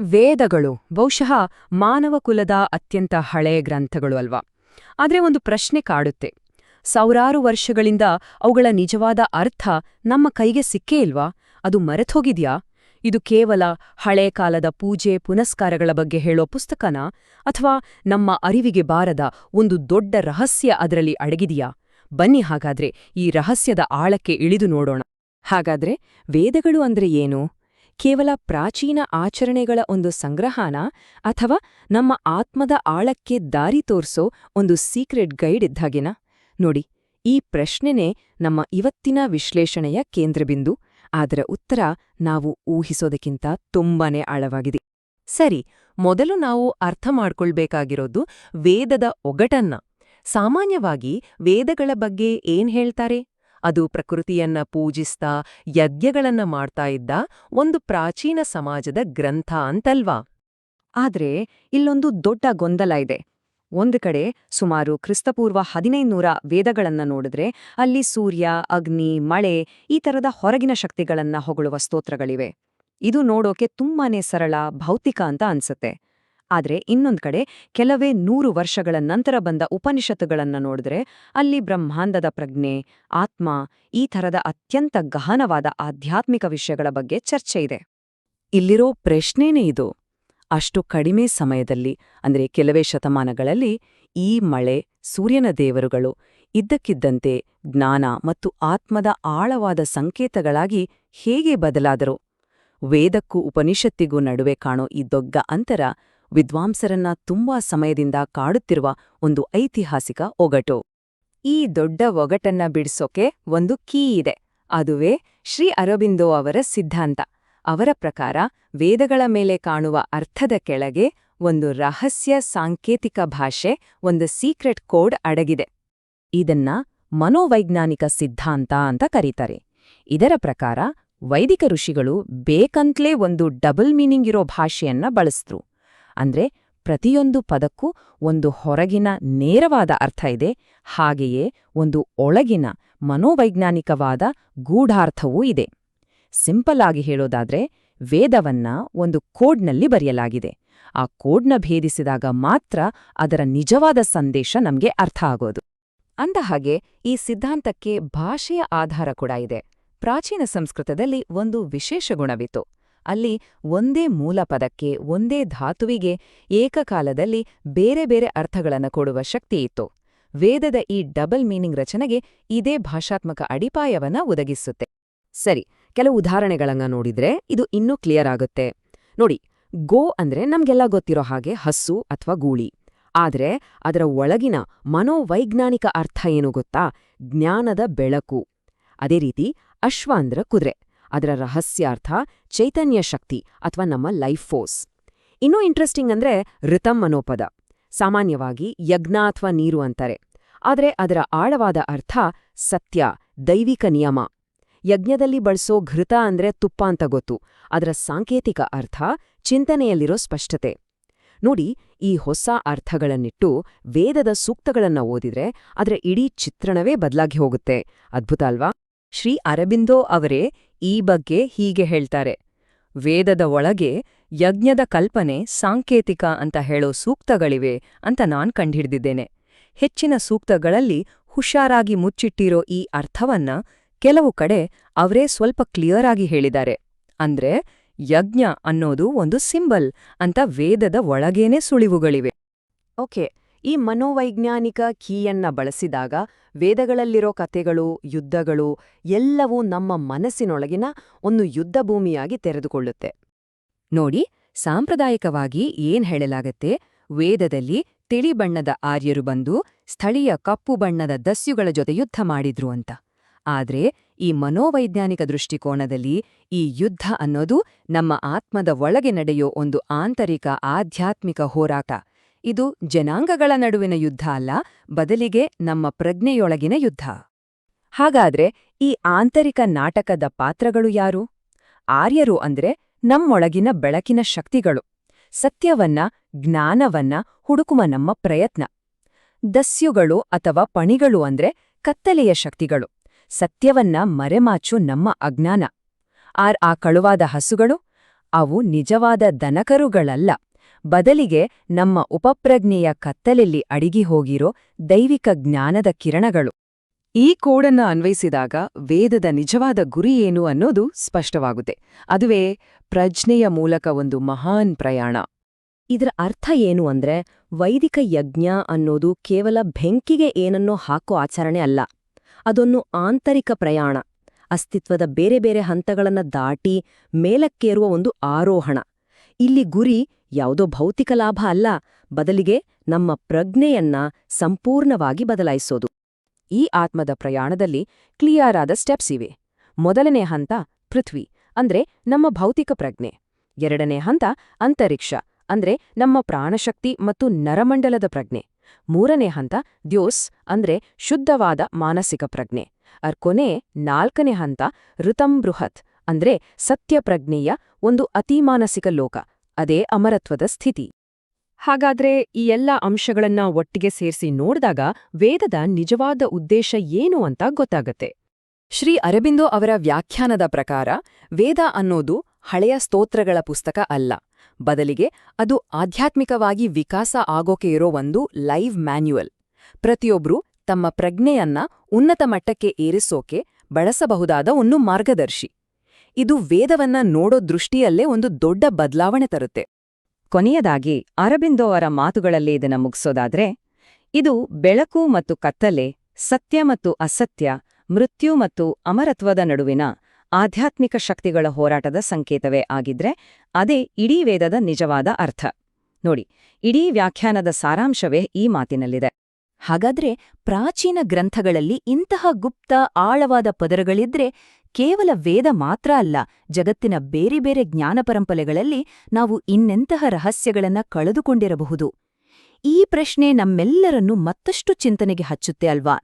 ವೇದಗಳು ಬಹುಶಃ ಮಾನವ ಕುಲದ ಅತ್ಯಂತ ಹಳೆಯ ಗ್ರಂಥಗಳು ಅಲ್ವಾ? ಆದರೆ ಒಂದು ಪ್ರಶ್ನೆ ಕಾಡುತ್ತೆ. ಸಾವಿರಾರು ವರ್ಷಗಳಿಂದ ಅವುಗಳ ನಿಜವಾದ ಅರ್ಥ ನಮ್ಮ ಕೈಗೆ ಸಿಕ್ಕೇ ಇಲ್ವಾ? ಅದು ಮರೆತೋಗಿದ್ಯಾ ಇದು ಕೇವಲ ಹಳೆ ಕಾಲದ ಪೂಜೆ, ಪುನಸ್ಕಾರಗಳ ಬಗ್ಗೆ ಹೇಳೋ ಪುಸ್ತಕನ? ಅಥವಾ ನಮ್ಮ ಅರಿವಿಗೆ ಬಾರದ ಒಂದು ದೊಡ್ಡ ರಹಸ್ಯ ಅದರಲ್ಲಿ ಅಡಗಿದೆಯಾ? ಬನ್ನಿ ಹಾಗಾದ್ರೆ ಈ ರಹಸ್ಯದ ಆಳಕ್ಕೆ ಇಳಿದು ನೋಡೋಣ. ಹಾಗಾದ್ರೆ ವೇದಗಳು ಅಂದ್ರೆ ಏನು? ಕೇವಲ ಪ್ರಾಚೀನ ಆಚರಣೆಗಳ ಒಂದು ಸಂಗ್ರಹಾನ ಅಥವಾ ನಮ್ಮ ಆತ್ಮದ ಆಳಕ್ಕೆ ದಾರಿ ತೋರ್ಸೋ ಒಂದು ಸೀಕ್ರೆಟ್ ಗೈಡ್ ಇದ್ದಾಗಿನ ನೋಡಿ, ಈ ಪ್ರಶ್ನೆನೇ ನಮ್ಮ ಇವತ್ತಿನ ವಿಶ್ಲೇಷಣೆಯ ಕೇಂದ್ರಬಿಂದು. ಅದರ ಉತ್ತರ ನಾವು ಊಹಿಸೋದಕ್ಕಿಂತ ತುಂಬಾನೇ ಆಳವಾಗಿದೆ. ಸರಿ, ಮೊದಲು ನಾವು ಅರ್ಥ ಮಾಡ್ಕೊಳ್ಬೇಕಾಗಿರೋದು ವೇದದ ಒಗಟನ್ನ. ಸಾಮಾನ್ಯವಾಗಿ ವೇದಗಳ ಬಗ್ಗೆ ಏನ್ ಹೇಳ್ತಾರೆ? ಅದು ಪ್ರಕೃತಿಯನ್ನ ಪೂಜಿಸ್ತಾ, ಯಜ್ಞಗಳನ್ನ ಮಾಡ್ತಾ ಇದ್ದ ಒಂದು ಪ್ರಾಚೀನ ಸಮಾಜದ ಗ್ರಂಥ ಅಂತಲ್ವಾ? ಆದ್ರೆ ಇಲ್ಲೊಂದು ದೊಡ್ಡ ಗೊಂದಲ ಇದೆ. ಒಂದು ಕಡೆ ಸುಮಾರು ಕ್ರಿಸ್ತಪೂರ್ವ ಹದಿನೈದುನೂರ ವೇದಗಳನ್ನ ನೋಡಿದ್ರೆ ಅಲ್ಲಿ ಸೂರ್ಯ, ಅಗ್ನಿ, ಮಳೆ ಈ ತರದ ಹೊರಗಿನ ಶಕ್ತಿಗಳನ್ನ ಹೊಗಳುವ ಸ್ತೋತ್ರಗಳಿವೆ. ಇದು ನೋಡೋಕೆ ತುಂಬಾನೇ ಸರಳ, ಭೌತಿಕ ಅಂತ ಅನ್ಸುತ್ತೆ. ಆದ್ರೆ ಇನ್ನೊಂದು ಕಡೆ ಕೆಲವೇ ನೂರು ವರ್ಷಗಳ ನಂತರ ಬಂದ ಉಪನಿಷತ್ತುಗಳನ್ನು ನೋಡಿದ್ರೆ ಅಲ್ಲಿ ಬ್ರಹ್ಮಾಂಡದ ಪ್ರಜ್ಞೆ, ಆತ್ಮ ಈ ಥರದ ಅತ್ಯಂತ ಗಹನವಾದ ಆಧ್ಯಾತ್ಮಿಕ ವಿಷಯಗಳ ಬಗ್ಗೆ ಚರ್ಚೆ ಇದೆ. ಇಲ್ಲಿರೋ ಪ್ರಶ್ನೆನೇ ಇದು. ಅಷ್ಟು ಕಡಿಮೆ ಸಮಯದಲ್ಲಿ, ಅಂದ್ರೆ ಕೆಲವೇ ಶತಮಾನಗಳಲ್ಲಿ ಈ ಮಳೆ, ಸೂರ್ಯನ ದೇವರುಗಳು ಇದ್ದಕ್ಕಿದ್ದಂತೆ ಜ್ಞಾನ ಮತ್ತು ಆತ್ಮದ ಆಳವಾದ ಸಂಕೇತಗಳಾಗಿ ಹೇಗೆ ಬದಲಾದರು? ವೇದಕ್ಕೂ ಉಪನಿಷತ್ತಿಗೂ ನಡುವೆ ಕಾಣೋ ಈ ದೊಗ್ಗ ಅಂತರ ವಿದ್ವಾಂಸರನ್ನ ತುಂಬಾ ಸಮಯದಿಂದ ಕಾಡುತ್ತಿರುವ ಒಂದು ಐತಿಹಾಸಿಕ ಒಗಟು. ಈ ದೊಡ್ಡ ಒಗಟನ್ನ ಬಿಡಿಸೋಕೆ ಒಂದು ಕೀ ಇದೆ. ಅದುವೇ ಶ್ರೀ ಅರಬಿಂದೋ ಅವರ ಸಿದ್ಧಾಂತ. ಅವರ ಪ್ರಕಾರ ವೇದಗಳ ಮೇಲೆ ಕಾಣುವ ಅರ್ಥದ ಕೆಳಗೆ ಒಂದು ರಹಸ್ಯ ಸಾಂಕೇತಿಕ ಭಾಷೆ, ಒಂದು ಸೀಕ್ರೆಟ್ ಕೋಡ್ ಅಡಗಿದೆ. ಇದನ್ನ ಮನೋವೈಜ್ಞಾನಿಕ ಸಿದ್ಧಾಂತ ಅಂತ ಕರೀತಾರೆ. ಇದರ ಪ್ರಕಾರ ವೈದಿಕ ಋಷಿಗಳು ಬೇಕಂತ್ಲೇ ಒಂದು ಡಬಲ್ ಮೀನಿಂಗ್ ಇರೋ ಭಾಷೆಯನ್ನ ಬಳಸಿದ್ರು. ಅಂದ್ರೆ ಪ್ರತಿಯೊಂದು ಪದಕ್ಕೂ ಒಂದು ಹೊರಗಿನ ನೇರವಾದ ಅರ್ಥ ಇದೆ. ಹಾಗೆಯೇ ಒಂದು ಒಳಗಿನ ಮನೋವೈಜ್ಞಾನಿಕವಾದ ಗೂಢಾರ್ಥವೂ ಇದೆ. ಸಿಂಪಲ್ ಆಗಿ ಹೇಳೋದಾದ್ರೆ ವೇದವನ್ನ ಒಂದು ಕೋಡ್ನಲ್ಲಿ ಬರೆಯಲಾಗಿದೆ. ಆ ಕೋಡ್ನ ಭೇದಿಸಿದಾಗ ಮಾತ್ರ ಅದರ ನಿಜವಾದ ಸಂದೇಶ ನಮ್ಗೆ ಅರ್ಥ ಆಗೋದು. ಅಂದಹಾಗೆ ಈ ಸಿದ್ಧಾಂತಕ್ಕೆ ಭಾಷೆಯ ಆಧಾರ ಕೂಡ ಇದೆ. ಪ್ರಾಚೀನ ಸಂಸ್ಕೃತದಲ್ಲಿ ಒಂದು ವಿಶೇಷ ಗುಣವಿತ್ತು. ಅಲ್ಲಿ ಒಂದೇ ಮೂಲ ಪದಕ್ಕೆ, ಒಂದೇ ಧಾತುವಿಗೆ ಏಕಕಾಲದಲ್ಲಿ ಬೇರೆ ಬೇರೆ ಅರ್ಥಗಳನ್ನು ಕೊಡುವ ಶಕ್ತಿಯಿತ್ತು ವೇದದ ಈ ಡಬಲ್ ಮೀನಿಂಗ್ ರಚನೆಗೆ ಇದೇ ಭಾಷಾತ್ಮಕ ಅಡಿಪಾಯವನ್ನ ಒದಗಿಸುತ್ತೆ. ಸರಿ, ಕೆಲವು ಉದಾಹರಣೆಗಳನ್ನ ನೋಡಿದ್ರೆ ಇದು ಇನ್ನೂ ಕ್ಲಿಯರ್ ಆಗುತ್ತೆ. ನೋಡಿ, ಗೋ ಅಂದ್ರೆ ನಮ್ಗೆಲ್ಲ ಗೊತ್ತಿರೋ ಹಾಗೆ ಹಸ್ಸು ಅಥವಾ ಗೂಳಿ. ಆದರೆ ಅದರ ಒಳಗಿನ ಮನೋವೈಜ್ಞಾನಿಕ ಅರ್ಥ ಏನು ಗೊತ್ತಾ? ಜ್ಞಾನದ ಬೆಳಕು. ಅದೇ ರೀತಿ ಅಶ್ವ ಅಂದ್ರ ಕುದುರೆ. ಅದರ ರಹಸ್ಯಾರ್ಥ ಚೈತನ್ಯ ಶಕ್ತಿ ಅಥವಾ ನಮ್ಮ ಲೈಫ್ ಫೋರ್ಸ್ ಇನ್ನೂ ಇಂಟ್ರೆಸ್ಟಿಂಗ್ ಅಂದ್ರೆ ಋತಂ ಮನೋಪದ. ಸಾಮಾನ್ಯವಾಗಿ ಯಜ್ಞ ಅಥವಾ ನೀರು ಅಂತಾರೆ. ಆದರೆ ಅದರ ಆಳವಾದ ಅರ್ಥ ಸತ್ಯ, ದೈವಿಕ ನಿಯಮ. ಯಜ್ಞದಲ್ಲಿ ಬಳಸೋ ಘೃತ ಅಂದ್ರೆ ತುಪ್ಪ ಅಂತ ಗೊತ್ತು. ಅದರ ಸಾಂಕೇತಿಕ ಅರ್ಥ ಚಿಂತನೆಯಲ್ಲಿರೋ ಸ್ಪಷ್ಟತೆ. ನೋಡಿ, ಈ ಹೊಸ ಅರ್ಥಗಳನ್ನಿಟ್ಟು ವೇದದ ಸೂಕ್ತಗಳನ್ನ ಓದಿದ್ರೆ ಅದರ ಇಡೀ ಚಿತ್ರಣವೇ ಬದಲಾಗಿ ಹೋಗುತ್ತೆ. ಅದ್ಭುತ ಅಲ್ವಾ? ಶ್ರೀ ಅರಬಿಂದೋ ಅವರೇ ಈ ಬಗ್ಗೆ ಹೀಗೆ ಹೇಳ್ತಾರೆ. ವೇದದ ಒಳಗೆ ಯಜ್ಞದ ಕಲ್ಪನೆ ಸಾಂಕೇತಿಕ ಅಂತ ಹೇಳೋ ಸೂಕ್ತಗಳಿವೆ ಅಂತ ನಾನ್ ಕಂಡಿಡ್ದಿದ್ದೇನೆ ಹೆಚ್ಚಿನ ಸೂಕ್ತಗಳಲ್ಲಿ ಹುಷಾರಾಗಿ ಮುಚ್ಚಿಟ್ಟಿರೋ ಈ ಅರ್ಥವನ್ನ ಕೆಲವು ಕಡೆ ಅವರೇ ಸ್ವಲ್ಪ ಕ್ಲಿಯರ್ ಆಗಿ ಹೇಳಿದ್ದಾರೆ. ಅಂದ್ರೆ ಯಜ್ಞ ಅನ್ನೋದು ಒಂದು ಸಿಂಬಲ್ ಅಂತ ವೇದದ ಒಳಗೇನೆ ಸುಳಿವುಗಳಿವೆ. ಓಕೆ. ಈ ಮನೋವೈಜ್ಞಾನಿಕ ಕೀಯನ್ನ ಬಳಸಿದಾಗ ವೇದಗಳಲ್ಲಿರೋ ಕಥೆಗಳು, ಯುದ್ಧಗಳು ಎಲ್ಲವೂ ನಮ್ಮ ಮನಸ್ಸಿನೊಳಗಿನ ಒಂದು ಯುದ್ಧಭೂಮಿಯಾಗಿ ತೆರೆದುಕೊಳ್ಳುತ್ತೆ. ನೋಡಿ, ಸಾಂಪ್ರದಾಯಿಕವಾಗಿ ಏನ್ ಹೇಳಲಾಗತ್ತೆ? ವೇದದಲ್ಲಿ ತಿಳಿ ಬಣ್ಣದ ಆರ್ಯರು ಬಂದು ಸ್ಥಳೀಯ ಕಪ್ಪು ಬಣ್ಣದ ದಸ್ಯುಗಳ ಜೊತೆ ಯುದ್ಧ ಮಾಡಿದ್ರು ಅಂತ. ಆದ್ರೆ ಈ ಮನೋವೈಜ್ಞಾನಿಕ ದೃಷ್ಟಿಕೋನದಲ್ಲಿ ಈ ಯುದ್ಧ ಅನ್ನೋದು ನಮ್ಮ ಆತ್ಮದ ಒಳಗೆ ನಡೆಯೋ ಒಂದು ಆಂತರಿಕ ಆಧ್ಯಾತ್ಮಿಕ ಹೋರಾಟ. ಇದು ಜನಾಂಗಗಳ ನಡುವಿನ ಯುದ್ಧ ಅಲ್ಲ, ಬದಲಿಗೆ ನಮ್ಮ ಪ್ರಜ್ಞೆಯೊಳಗಿನ ಯುದ್ಧ. ಹಾಗಾದ್ರೆ ಈ ಆಂತರಿಕ ನಾಟಕದ ಪಾತ್ರಗಳು ಯಾರು? ಆರ್ಯರು ಅಂದ್ರೆ ನಮ್ಮೊಳಗಿನ ಬೆಳಕಿನ ಶಕ್ತಿಗಳು. ಸತ್ಯವನ್ನ, ಜ್ಞಾನವನ್ನ ಹುಡುಕುವ ನಮ್ಮ ಪ್ರಯತ್ನ. ದಸ್ಯುಗಳು ಅಥವಾ ಪಣಿಗಳು ಅಂದ್ರೆ ಕತ್ತಲೆಯ ಶಕ್ತಿಗಳು. ಸತ್ಯವನ್ನ ಮರೆಮಾಚು ನಮ್ಮ ಅಜ್ಞಾನ. ಆರ್ ಆ ಕಳುವಾದ ಹಸುಗಳು? ಅವು ನಿಜವಾದ ದನಕರುಗಳಲ್ಲ. ಬದಲಿಗೆ ನಮ್ಮ ಉಪಪ್ರಜ್ಞೆಯ ಕತ್ತಲೆಲ್ಲಿ ಅಡಿಗಿ ಹೋಗಿರೋ ದೈವಿಕ ಜ್ಞಾನದ ಕಿರಣಗಳು. ಈ ಕೋಡನ್ನ ಅನ್ವಯಿಸಿದಾಗ ವೇದದ ನಿಜವಾದ ಗುರಿ ಏನು ಅನ್ನೋದು ಸ್ಪಷ್ಟವಾಗುತ್ತೆ. ಅದುವೇ ಪ್ರಜ್ಞೆಯ ಮೂಲಕ ಒಂದು ಮಹಾನ್ ಪ್ರಯಾಣ. ಇದರ ಅರ್ಥ ಏನು ಅಂದ್ರೆ ವೈದಿಕ ಯಜ್ಞ ಅನ್ನೋದು ಕೇವಲ ಬೆಂಕಿಗೆ ಏನನ್ನೋ ಹಾಕೋ ಆಚರಣೆ ಅಲ್ಲ. ಅದೊಂದು ಆಂತರಿಕ ಪ್ರಯಾಣ. ಅಸ್ತಿತ್ವದ ಬೇರೆ ಬೇರೆ ಹಂತಗಳನ್ನ ದಾಟಿ ಮೇಲಕ್ಕೇರುವ ಒಂದು ಆರೋಹಣ. ಇಲ್ಲಿ ಗುರಿ ಯಾವುದೋ ಭೌತಿಕ ಲಾಭ ಅಲ್ಲ, ಬದಲಿಗೆ ನಮ್ಮ ಪ್ರಜ್ಞೆಯನ್ನ ಸಂಪೂರ್ಣವಾಗಿ ಬದಲಾಯಿಸೋದು. ಈ ಆತ್ಮದ ಪ್ರಯಾಣದಲ್ಲಿ ಕ್ಲಿಯರ್ ಆದ ಸ್ಟೆಪ್ಸ್ ಇವೆ. ಮೊದಲನೇ ಹಂತ, ಪೃಥ್ವಿ, ಅಂದ್ರೆ ನಮ್ಮ ಭೌತಿಕ ಪ್ರಜ್ಞೆ. ಎರಡನೇ ಹಂತ, ಅಂತರಿಕ್ಷ, ಅಂದ್ರೆ ನಮ್ಮ ಪ್ರಾಣಶಕ್ತಿ ಮತ್ತು ನರಮಂಡಲದ ಪ್ರಜ್ಞೆ. ಮೂರನೇ ಹಂತ, ದ್ಯೋಸ್, ಅಂದ್ರೆ ಶುದ್ಧವಾದ ಮಾನಸಿಕ ಪ್ರಜ್ಞೆ. ಅರ್ಕೊನೆ ನಾಲ್ಕನೇ ಹಂತ, ಋತಂ ಬೃಹತ್, ಅಂದ್ರೆ ಸತ್ಯಪ್ರಜ್ಞೆಯ ಒಂದು ಅತಿಮಾನಸಿಕ ಲೋಕ. ಅದೇ ಅಮರತ್ವದ ಸ್ಥಿತಿ. ಹಾಗಾದ್ರೆ ಈ ಎಲ್ಲ ಅಂಶಗಳನ್ನ ಒಟ್ಟಿಗೆ ಸೇರಿಸಿ ನೋಡಿದಾಗ ವೇದದ ನಿಜವಾದ ಉದ್ದೇಶ ಏನು ಅಂತ ಗೊತ್ತಾಗತ್ತೆ. ಶ್ರೀ ಅರಬಿಂದೋ ಅವರ ವ್ಯಾಖ್ಯಾನದ ಪ್ರಕಾರ ವೇದ ಅನ್ನೋದು ಹಳೆಯ ಸ್ತೋತ್ರಗಳ ಪುಸ್ತಕ ಅಲ್ಲ. ಬದಲಿಗೆ ಅದು ಆಧ್ಯಾತ್ಮಿಕವಾಗಿ ವಿಕಾಸ ಆಗೋಕೆ ಇರೋ ಒಂದು ಲೈವ್ ಮ್ಯಾನ್ಯುಯಲ್ ಪ್ರತಿಯೊಬ್ರೂ ತಮ್ಮ ಪ್ರಜ್ಞೆಯನ್ನ ಉನ್ನತ ಮಟ್ಟಕ್ಕೆ ಏರಿಸೋಕೆ ಬಳಸಬಹುದಾದ ಒಂದು ಮಾರ್ಗದರ್ಶಿ. ಇದು ವೇದವನ್ನ ನೋಡೋ ದೃಷ್ಟಿಯಲ್ಲೇ ಒಂದು ದೊಡ್ಡ ಬದಲಾವಣೆ ತರುತ್ತೆ. ಕೊನೆಯದಾಗಿ ಅರಬಿಂದೋ ಅವರ ಮಾತುಗಳಲ್ಲಿ ಇದನ್ನ ಮುಗಿಸೋದಾದ್ರೆ, ಇದು ಬೆಳಕು ಮತ್ತು ಕತ್ತಲೆ, ಸತ್ಯ ಮತ್ತು ಅಸತ್ಯ, ಮೃತ್ಯು ಮತ್ತು ಅಮರತ್ವದ ನಡುವಿನ ಆಧ್ಯಾತ್ಮಿಕ ಶಕ್ತಿಗಳ ಹೋರಾಟದ ಸಂಕೇತವೇ ಆಗಿದ್ರೆ, ಅದೇ ಇಡೀ ವೇದದ ನಿಜವಾದ ಅರ್ಥ. ನೋಡಿ, ಇಡೀ ವ್ಯಾಖ್ಯಾನದ ಸಾರಾಂಶವೇ ಈ ಮಾತಿನಲ್ಲಿದೆ. ಹಾಗಾದ್ರೆ ಪ್ರಾಚೀನ ಗ್ರಂಥಗಳಲ್ಲಿ ಇಂತಹ ಗುಪ್ತ, ಆಳವಾದ ಪದರಗಳಿದ್ರೆ ಕೇವಲ ವೇದ ಮಾತ್ರ ಅಲ್ಲ, ಜಗತ್ತಿನ ಬೇರೆ ಬೇರೆ ಜ್ಞಾನ ಪರಂಪರೆಗಳಲ್ಲಿ ನಾವು ಇನ್ನೆಂತಹ ರಹಸ್ಯಗಳನ್ನ ಕಳೆದುಕೊಂಡಿರಬಹುದು. ಈ ಪ್ರಶ್ನೆ ನಮ್ಮೆಲ್ಲರನ್ನೂ ಮತ್ತಷ್ಟು ಚಿಂತನೆಗೆ ಹಚ್ಚುತ್ತೆ ಅಲ್ವಾ?